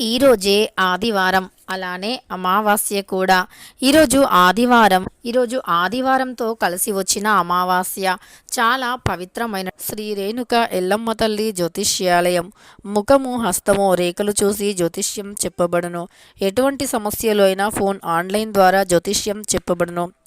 ఈరోజే ఆదివారం. అలానే అమావాస్య కూడా. ఈరోజు ఆదివారం. ఈరోజు ఆదివారంతో కలిసి వచ్చిన అమావాస్య చాలా పవిత్రమైన శ్రీ రేణుక ఎల్లమ్మ తల్లి జ్యోతిష్యాలయం. ముఖము హస్తము రేఖలు చూసి జ్యోతిష్యం చెప్పబడును. ఎటువంటి సమస్యలు అయినా ఫోన్ ఆన్లైన్ ద్వారా జ్యోతిష్యం చెప్పబడును.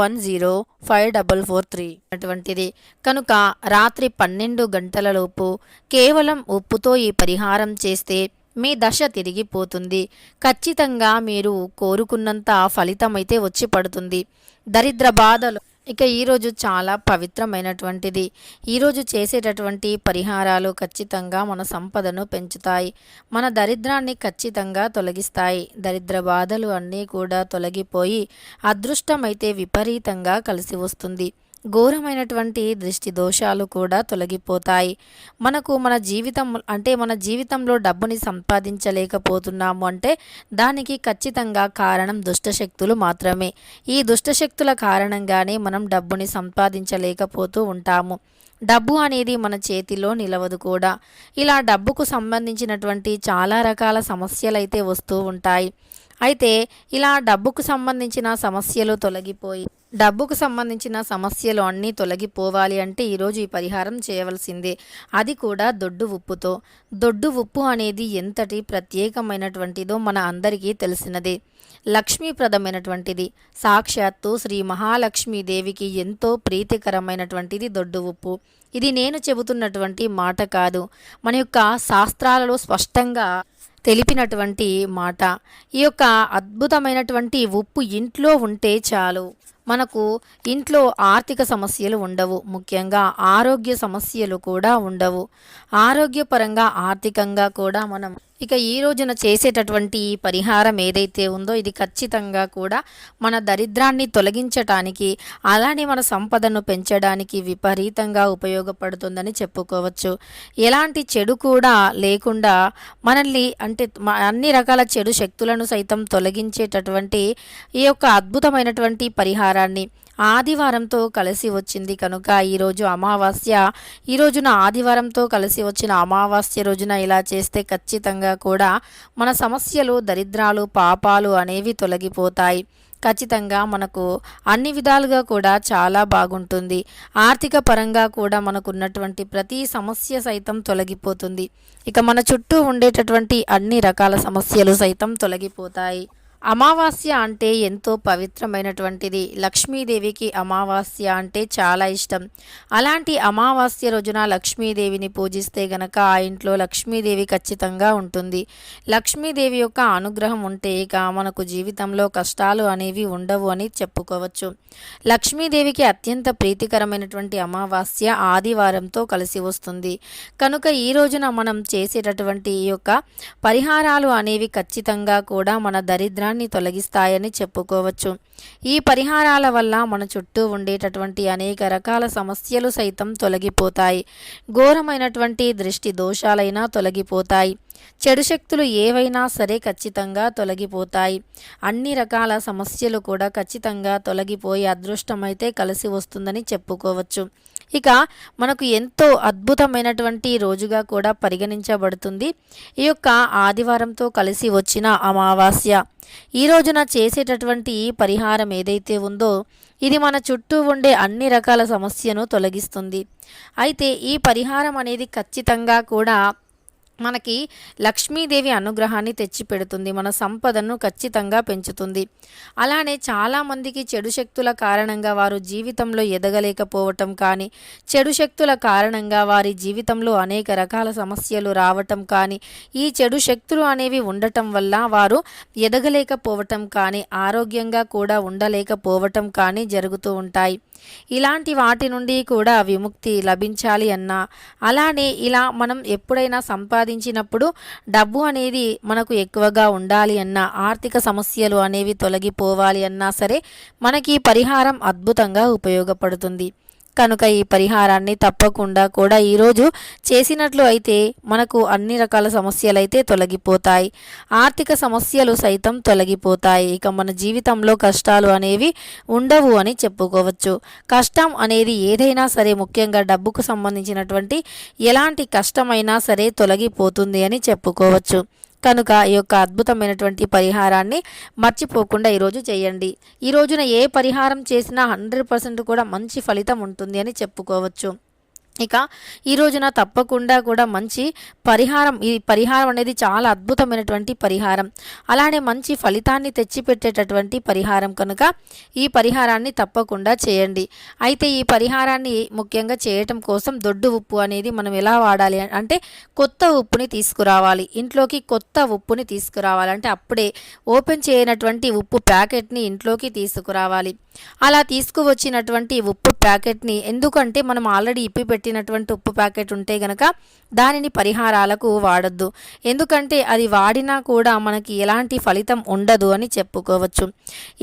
one zero five double four three అటువంటిది. కనుక రాత్రి పన్నెండు గంటలలోపు కేవలం ఉప్పుతో ఈ పరిహారం చేస్తే మీ దశ తిరిగిపోతుంది. ఖచ్చితంగా మీరు కోరుకున్నంత ఫలితమైతే వచ్చి పడుతుంది. దరిద్ర బాధలు ఇక ఈరోజు చాలా పవిత్రమైనటువంటిది. ఈరోజు చేసేటటువంటి పరిహారాలు ఖచ్చితంగా మన సంపదను పెంచుతాయి. మన దరిద్రాన్ని ఖచ్చితంగా తొలగిస్తాయి. దరిద్ర బాధలు అన్నీ కూడా తొలగిపోయి అదృష్టమైతే విపరీతంగా కలిసి వస్తుంది. ఘోరమైనటువంటి దృష్టి దోషాలు కూడా తొలగిపోతాయి. మనకు మన జీవితం అంటే మన జీవితంలో డబ్బుని సంపాదించలేకపోతున్నాము అంటే దానికి ఖచ్చితంగా కారణం దుష్టశక్తులు మాత్రమే. ఈ దుష్టశక్తుల కారణంగానే మనం డబ్బుని సంపాదించలేకపోతూ ఉంటాము. డబ్బు అనేది మన చేతిలో నిలవదు కూడా. ఇలా డబ్బుకు సంబంధించినటువంటి చాలా రకాల సమస్యలు అయితే వస్తూ ఉంటాయి. అయితే ఇలా డబ్బుకు సంబంధించిన సమస్యలు తొలగిపోయి డబ్బుకు సంబంధించిన సమస్యలు అన్నీ తొలగిపోవాలి అంటే ఈరోజు ఈ పరిహారం చేయవలసిందే. అది కూడా దొడ్డు ఉప్పుతో. దొడ్డు ఉప్పు అనేది ఎంతటి ప్రత్యేకమైనటువంటిదో మన అందరికీ తెలిసినదే. లక్ష్మీప్రదమైనటువంటిది. సాక్షాత్తు శ్రీ మహాలక్ష్మీదేవికి ఎంతో ప్రీతికరమైనటువంటిది దొడ్డు ఉప్పు. ఇది నేను చెబుతున్నటువంటి మాట కాదు. మన యొక్క శాస్త్రాలలో స్పష్టంగా తెలిపినటువంటి మాట. ఈ యొక్క అద్భుతమైనటువంటి ఉప్పు ఇంట్లో ఉంటే చాలు. మనకు ఇంట్లో ఆర్థిక సమస్యలు ఉండవు. ముఖ్యంగా ఆరోగ్య సమస్యలు కూడా ఉండవు. ఆరోగ్యపరంగా ఆర్థికంగా కూడా మనం ఇక ఈ రోజున చేసేటటువంటి ఈ పరిహారం ఏదైతే ఉందో ఇది ఖచ్చితంగా కూడా మన దరిద్రాన్ని తొలగించటానికి అలానే మన సంపదను పెంచడానికి విపరీతంగా ఉపయోగపడుతుందని చెప్పుకోవచ్చు. ఎలాంటి చెడు కూడా లేకుండా మనల్ని అంటే అన్ని రకాల చెడు శక్తులను సైతం తొలగించేటటువంటి ఈ యొక్క అద్భుతమైనటువంటి పరిహారం పరిహారాన్ని ఆదివారంతో కలిసి వచ్చింది కనుక ఈరోజు అమావాస్య. ఈ రోజున ఆదివారంతో కలిసి వచ్చిన అమావాస్య రోజున ఇలా చేస్తే ఖచ్చితంగా కూడా మన సమస్యలు దరిద్రాలు పాపాలు అనేవి తొలగిపోతాయి. ఖచ్చితంగా మనకు అన్ని విధాలుగా కూడా చాలా బాగుంటుంది. ఆర్థిక పరంగా కూడా మనకున్నటువంటి ప్రతి సమస్య సైతం తొలగిపోతుంది. ఇక మన చుట్టూ ఉండేటటువంటి అన్ని రకాల సమస్యలు సైతం తొలగిపోతాయి. అమావాస్య అంటే ఎంతో పవిత్రమైనటువంటిది. లక్ష్మీదేవికి అమావాస్య అంటే చాలా ఇష్టం. అలాంటి అమావాస్య రోజున లక్ష్మీదేవిని పూజిస్తే గనక ఆ ఇంట్లో లక్ష్మీదేవి ఖచ్చితంగా ఉంటుంది. లక్ష్మీదేవి యొక్క అనుగ్రహం ఉంటే ఇక మనకు జీవితంలో కష్టాలు అనేవి ఉండవు అని చెప్పుకోవచ్చు. లక్ష్మీదేవికి అత్యంత ప్రీతికరమైనటువంటి అమావాస్య ఆదివారంతో కలిసి వస్తుంది. కనుక ఈ రోజున మనం చేసేటటువంటి ఈ యొక్క పరిహారాలు అనేవి ఖచ్చితంగా కూడా మన దరిద్ర దరిద్రాన్ని తొలగిస్తాయని చెప్పుకోవచ్చు. ఈ పరిహారాల వల్ల మన చుట్టూ ఉండేటటువంటి అనేక రకాల సమస్యలు సైతం తొలగిపోతాయి. ఘోరమైనటువంటి దృష్టి దోషాలైనా తొలగిపోతాయి. చెడు శక్తులు ఏవైనా సరే ఖచ్చితంగా తొలగిపోతాయి. అన్ని రకాల సమస్యలు కూడా ఖచ్చితంగా తొలగిపోయి అదృష్టమైతే కలిసి వస్తుందని చెప్పుకోవచ్చు. ఇక మనకు ఎంతో అద్భుతమైనటువంటి రోజుగా కూడా పరిగణించబడుతుంది. ఈ యొక్క ఆదివారంతో కలిసి వచ్చిన అమావాస్య. ఈ రోజున చేసేటటువంటి పరిహారం ఏదైతే ఉందో ఇది మన చుట్టూ ఉండే అన్ని రకాల సమస్యను తొలగిస్తుంది. అయితే ఈ పరిహారం అనేది ఖచ్చితంగా కూడా మనకి లక్ష్మీదేవి అనుగ్రహాన్ని తెచ్చిపెడుతుంది మన సంపదను ఖచ్చితంగా పెంచుతుంది. అలానే చాలామందికి చెడు శక్తుల కారణంగా వారు జీవితంలో ఎదగలేకపోవటం కానీ చెడు శక్తుల కారణంగా వారి జీవితంలో అనేక రకాల సమస్యలు రావటం కానీ ఈ చెడు శక్తులు అనేవి ఉండటం వల్ల వారు ఎదగలేకపోవటం కానీ ఆరోగ్యంగా కూడా ఉండలేకపోవటం కానీ జరుగుతూ ఉంటాయి. ఇలాంటి వాటి నుండి కూడా విముక్తి లభించాలి అన్నా. అలానే ఇలా మనం ఎప్పుడైనా సంపాదించినప్పుడు డబ్బు అనేది మనకు ఎక్కువగా ఉండాలి అన్నా ఆర్థిక సమస్యలు అనేవి తొలగిపోవాలి అన్నా సరే మనకి పరిహారం అద్భుతంగా ఉపయోగపడుతుంది. కనుక ఈ పరిహారాన్ని తప్పకుండా కూడా ఈరోజు చేసినట్లు అయితే మనకు అన్ని రకాల సమస్యలు అయితే తొలగిపోతాయి. ఆర్థిక సమస్యలు సైతం తొలగిపోతాయి. ఇక మన జీవితంలో కష్టాలు అనేవి ఉండవు అని చెప్పుకోవచ్చు. కష్టం అనేది ఏదైనా సరే ముఖ్యంగా డబ్బుకు సంబంధించినటువంటి ఎలాంటి కష్టమైనా సరే తొలగిపోతుంది అని చెప్పుకోవచ్చు. కనుక ఈ యొక్క అద్భుతమైనటువంటి పరిహారాన్ని మర్చిపోకుండా ఈరోజు చేయండి. ఈ రోజున ఏ పరిహారం చేసినా హండ్రెడ్ పర్సెంట్ కూడా మంచి ఫలితం ఉంటుంది అని చెప్పుకోవచ్చు. ఇక ఈ రోజున తప్పకుండా కూడా మంచి పరిహారం ఈ పరిహారం అనేది చాలా అద్భుతమైనటువంటి పరిహారం. అలానే మంచి ఫలితాన్ని తెచ్చిపెట్టేటటువంటి పరిహారం కనుక ఈ పరిహారాన్ని తప్పకుండా చేయండి. అయితే ఈ పరిహారాన్ని ముఖ్యంగా చేయటం కోసం దొడ్డు ఉప్పు అనేది మనం ఎలా వాడాలి అంటే కొత్త ఉప్పుని తీసుకురావాలి. ఇంట్లోకి కొత్త ఉప్పుని తీసుకురావాలంటే అప్పుడే ఓపెన్ చేయనటువంటి ఉప్పు ప్యాకెట్ని ఇంట్లోకి తీసుకురావాలి. అలా తీసుకువచ్చినటువంటి ఉప్పు ప్యాకెట్ని ఎందుకంటే మనం ఆల్రెడీ ఇప్పి పెట్టినటువంటి ఉప్పు ప్యాకెట్ ఉంటే గనక దానిని పరిహారాలకు వాడద్దు. ఎందుకంటే అది వాడినా కూడా మనకి ఎలాంటి ఫలితం ఉండదు అని చెప్పుకోవచ్చు.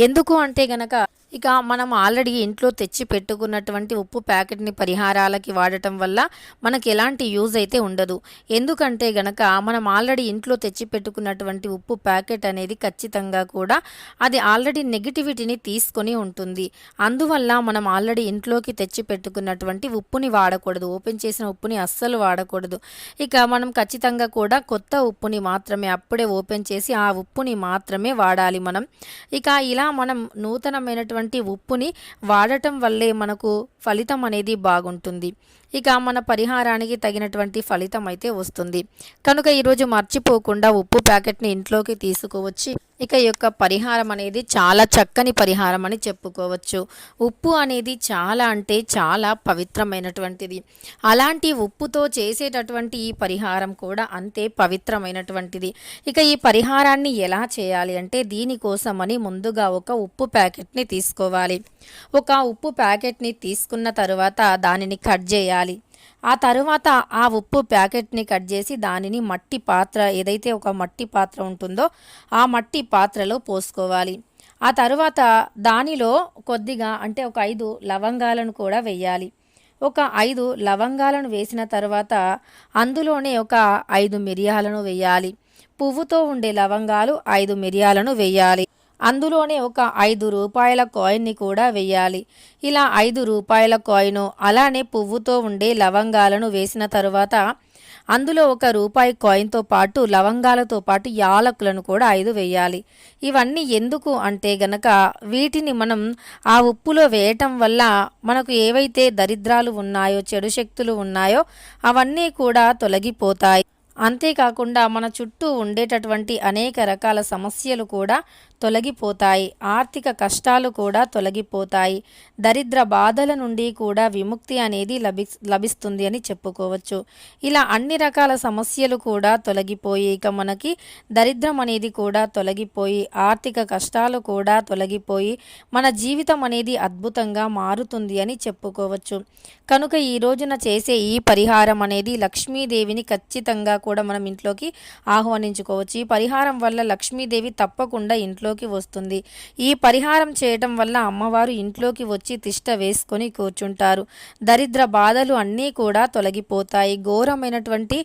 ఎందుకు అంటే గనక ఇక మనం ఆల్రెడీ ఇంట్లో తెచ్చి పెట్టుకున్నటువంటి ఉప్పు ప్యాకెట్ని పరిహారాలకి వాడటం వల్ల మనకి ఎలాంటి యూజ్ అయితే ఉండదు. ఎందుకంటే గనక మనం ఆల్రెడీ ఇంట్లో తెచ్చి పెట్టుకున్నటువంటి ఉప్పు ప్యాకెట్ అనేది ఖచ్చితంగా కూడా అది ఆల్రెడీ నెగిటివిటీని తీసుకొని ఉంటుంది. అందువల్ల మనం ఆల్రెడీ ఇంట్లోకి తెచ్చి పెట్టుకున్నటువంటి ఉప్పుని వాడకూడదు. ఓపెన్ చేసిన ఉప్పుని అస్సలు వాడకూడదు. ఇక మనం ఖచ్చితంగా కూడా కొత్త ఉప్పుని మాత్రమే అప్పుడే ఓపెన్ చేసి ఆ ఉప్పుని మాత్రమే వాడాలి మనం. ఇక ఇలా మనం నూతనమైనటువంటి ఉప్పుని వాడటం వల్లే మనకు ఫలితం అనేది బాగుంటుంది. ఇక మన పరిహారానికి తగినటువంటి ఫలితం అయితే వస్తుంది. కనుక ఈరోజు మర్చిపోకుండా ఉప్పు ప్యాకెట్ని ఇంట్లోకి తీసుకువచ్చి ఇక యొక్క పరిహారం అనేది చాలా చక్కని పరిహారం అని చెప్పుకోవచ్చు. ఉప్పు అనేది చాలా అంటే చాలా పవిత్రమైనటువంటిది. అలాంటి ఉప్పుతో చేసేటటువంటి ఈ పరిహారం కూడా అంతే పవిత్రమైనటువంటిది. ఇక ఈ పరిహారాన్ని ఎలా చేయాలి అంటే దీనికోసమని ముందుగా ఒక ఉప్పు ప్యాకెట్ని తీసుకోవాలి. ఒక ఉప్పు ప్యాకెట్ని తీసుకున్న తర్వాత దానిని కట్ చేయాలి. ఆ తరువాత ఆ ఉప్పు ప్యాకెట్ని కట్ చేసి దానిని మట్టి పాత్ర ఏదైతే ఒక మట్టి పాత్ర ఉంటుందో ఆ మట్టి పాత్రలో పోసుకోవాలి. ఆ తరువాత దానిలో కొద్దిగా అంటే ఒక ఐదు లవంగాలను కూడా వెయ్యాలి ఒక ఐదు లవంగాలను వేసిన తర్వాత అందులోనే ఒక ఐదు మిరియాలను వేయాలి. పువ్వుతో ఉండే లవంగాలు ఐదు మిరియాలను వేయాలి. అందులోనే ఒక ఐదు రూపాయల కాయిన్ని కూడా వెయ్యాలి. ఇలా ఐదు రూపాయల కాయిన్ అలానే పువ్వుతో ఉండే లవంగాలను వేసిన తరువాత అందులో ఒక రూపాయి కాయిన్తో పాటు లవంగాలతో పాటు యాలకులను కూడా ఐదు వేయాలి ఇవన్నీ ఎందుకు అంటే గనక వీటిని మనం ఆ ఉప్పులో వేయటం వల్ల మనకు ఏవైతే దరిద్రాలు ఉన్నాయో చెడు శక్తులు ఉన్నాయో అవన్నీ కూడా తొలగిపోతాయి. అంతేకాకుండా మన చుట్టూ ఉండేటటువంటి అనేక రకాల సమస్యలు కూడా తొలగిపోతాయి. ఆర్థిక కష్టాలు కూడా తొలగిపోతాయి. దరిద్ర బాధల నుండి కూడా విముక్తి అనేది లభి లభిస్తుంది అని చెప్పుకోవచ్చు. ఇలా అన్ని రకాల సమస్యలు కూడా తొలగిపోయి ఇక మనకి దరిద్రం అనేది కూడా తొలగిపోయి ఆర్థిక కష్టాలు కూడా తొలగిపోయి మన జీవితం అనేది అద్భుతంగా మారుతుంది అని చెప్పుకోవచ్చు. కనుక ఈ రోజున చేసే ఈ పరిహారం అనేది లక్ష్మీదేవిని ఖచ్చితంగా కూడా మనం ఇంట్లోకి ఆహ్వానించుకోవచ్చు. ఈ పరిహారం వల్ల లక్ష్మీదేవి తప్పకుండా ఇంట్లోకి వస్తుంది. ఈ పరిహారం చేయటం వల్ల అమ్మవారు ఇంట్లోకి వచ్చి తిష్ట వేసుకొని కూర్చుంటారు. దరిద్ర బాధలు అన్నీ కూడా తొలగిపోతాయి. ఘోరమైనటువంటి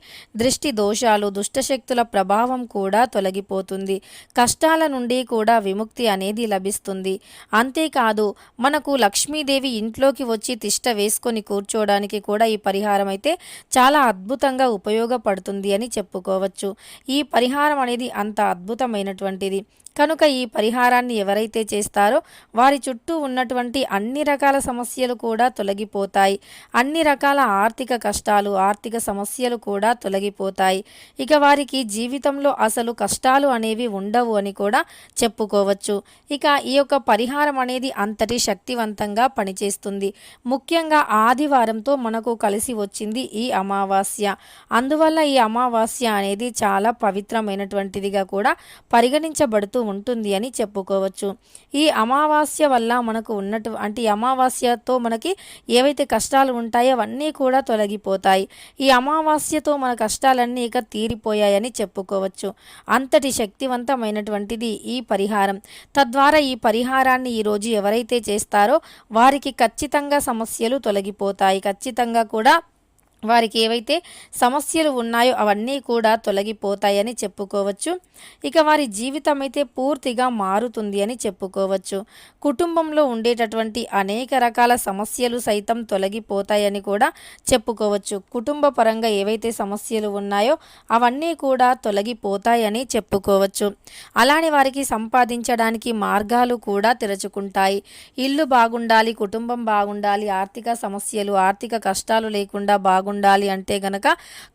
దృష్టి దోషాలు దుష్టశక్తుల ప్రభావం కూడా తొలగిపోతుంది. కష్టాల నుండి కూడా విముక్తి అనేది లభిస్తుంది. అంతేకాదు మనకు లక్ష్మీదేవి ఇంట్లోకి వచ్చి తిష్ట వేసుకొని కూర్చోవడానికి కూడా ఈ పరిహారం అయితే చాలా అద్భుతంగా ఉపయోగపడుతుంది. అని చెప్పుకోవచ్చు. ఈ పరిహారం అనేది అంత అద్భుతమైనటువంటిది. కనుక ఈ పరిహారాన్ని ఎవరైతే చేస్తారో వారి చుట్టూ ఉన్నటువంటి అన్ని రకాల సమస్యలు కూడా తొలగిపోతాయి. అన్ని రకాల ఆర్థిక కష్టాలు ఆర్థిక సమస్యలు కూడా తొలగిపోతాయి. ఇక వారికి జీవితంలో అసలు కష్టాలు అనేవి ఉండవు అని కూడా చెప్పుకోవచ్చు. ఇక ఈ యొక్క పరిహారం అనేది అంతటి శక్తివంతంగా పనిచేస్తుంది. ముఖ్యంగా ఆదివారంతో మనకు కలిసి వచ్చింది ఈ అమావాస్య. అందువల్ల ఈ అమావాస్య అనేది చాలా పవిత్రమైనటువంటిదిగా కూడా పరిగణించబడుతూ ఉంటుంది అని చెప్పుకోవచ్చు. ఈ అమావాస్య వల్ల మనకు ఉన్నటు అంటే అమావాస్యతో మనకి ఏవైతే కష్టాలు ఉంటాయో అవన్నీ కూడా తొలగిపోతాయి. ఈ అమావాస్యతో మన కష్టాలన్నీ ఇక తీరిపోయాయని చెప్పుకోవచ్చు. అంతటి శక్తివంతమైనటువంటిది ఈ పరిహారం. తద్వారా ఈ పరిహారాన్ని ఈరోజు ఎవరైతే చేస్తారో వారికి ఖచ్చితంగా సమస్యలు తొలగిపోతాయి. ఖచ్చితంగా కూడా వారికి ఏవైతే సమస్యలు ఉన్నాయో అవన్నీ కూడా తొలగిపోతాయని చెప్పుకోవచ్చు. ఇక వారి జీవితం అయితే పూర్తిగా మారుతుంది అని చెప్పుకోవచ్చు. కుటుంబంలో ఉండేటటువంటి అనేక రకాల సమస్యలు సైతం తొలగిపోతాయని కూడా చెప్పుకోవచ్చు. కుటుంబ పరంగా ఏవైతే సమస్యలు ఉన్నాయో అవన్నీ కూడా తొలగిపోతాయని చెప్పుకోవచ్చు. అలానే వారికి సంపాదించడానికి మార్గాలు కూడా తెరుచుకుంటాయి. ఇల్లు బాగుండాలి కుటుంబం బాగుండాలి ఆర్థిక సమస్యలు ఆర్థిక కష్టాలు లేకుండా బాగుండాలి ఉండాలి అంటే గనక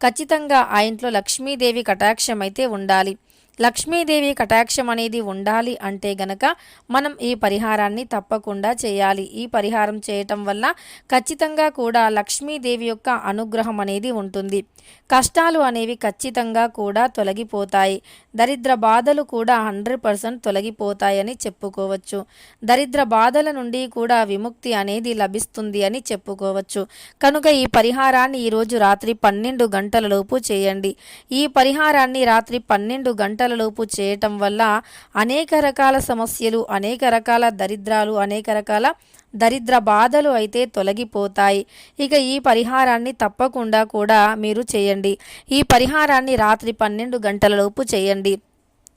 ఖచ్చితంగా ఆ ఇంట్లో లక్ష్మీదేవి కటాక్షం అయితే ఉండాలి. లక్ష్మీదేవి కటాక్షం అనేది ఉండాలి అంటే గనక మనం ఈ పరిహారాన్ని తప్పకుండా చేయాలి. ఈ పరిహారం చేయటం వల్ల ఖచ్చితంగా కూడా లక్ష్మీదేవి యొక్క అనుగ్రహం అనేది ఉంటుంది. కష్టాలు అనేవి ఖచ్చితంగా కూడా తొలగిపోతాయి. దరిద్ర బాధలు కూడా హండ్రెడ్ పర్సెంట్ తొలగిపోతాయని చెప్పుకోవచ్చు. దరిద్ర బాధల నుండి కూడా విముక్తి అనేది లభిస్తుంది అని చెప్పుకోవచ్చు. కనుక ఈ పరిహారాన్ని ఈరోజు రాత్రి పన్నెండు గంటలలోపు చేయండి. ఈ పరిహారాన్ని రాత్రి పన్నెండు గంటల లోపు చేయటం వల్ల అనేక రకాల సమస్యలు అనేక రకాల దరిద్రాలు అనేక రకాల దరిద్ర బాధలు అయితే తొలగిపోతాయి. ఇక ఈ పరిహారాన్ని తప్పకుండా కూడా మీరు చేయండి. ఈ పరిహారాన్ని రాత్రి పన్నెండు గంటల లోపు చేయండి.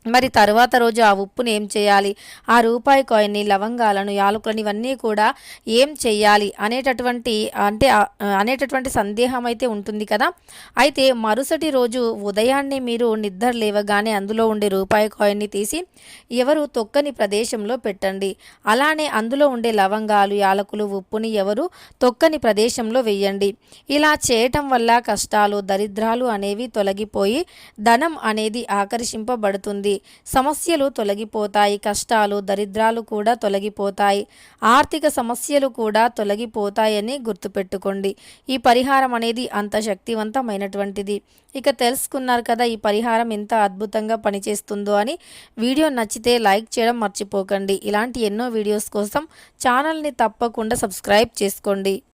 మరి తరువాత రోజు ఆ ఉప్పుని ఏం చేయాలి? ఆ రూపాయి కాయిన్ని లవంగాలను యాలకులను ఇవన్నీ కూడా ఏం చేయాలి అనేటటువంటి అంటే అనేటటువంటి సందేహం అయితే ఉంటుంది కదా? అయితే మరుసటి రోజు ఉదయాన్నే మీరు నిద్ర లేవగానే అందులో ఉండే రూపాయి కాయిన్ని తీసి ఎవరు తొక్కని ప్రదేశంలో పెట్టండి. అలానే అందులో ఉండే లవంగాలు యాలకులు ఉప్పుని ఎవరు తొక్కని ప్రదేశంలో వెయ్యండి ఇలా చేయటం వల్ల కష్టాలు దరిద్రాలు అనేవి తొలగిపోయి ధనం అనేది ఆకర్షింపబడుతుంది. సమస్యలు తొలగిపోతాయి కష్టాలు దరిద్రాలు కూడా తొలగిపోతాయి ఆర్థిక సమస్యలు కూడా తొలగిపోతాయని గుర్తుపెట్టుకోండి. ఈ పరిహారం అనేది అంత శక్తివంతమైనటువంటిది. ఇక తెలుసుకున్నారు కదా ఈ పరిహారం ఎంత అద్భుతంగా పనిచేస్తుందో అని. వీడియో నచ్చితే లైక్ చేయడం మర్చిపోకండి. ఇలాంటి ఎన్నో వీడియోస్ కోసం ఛానల్ని తప్పకుండా సబ్స్క్రైబ్ చేసుకోండి.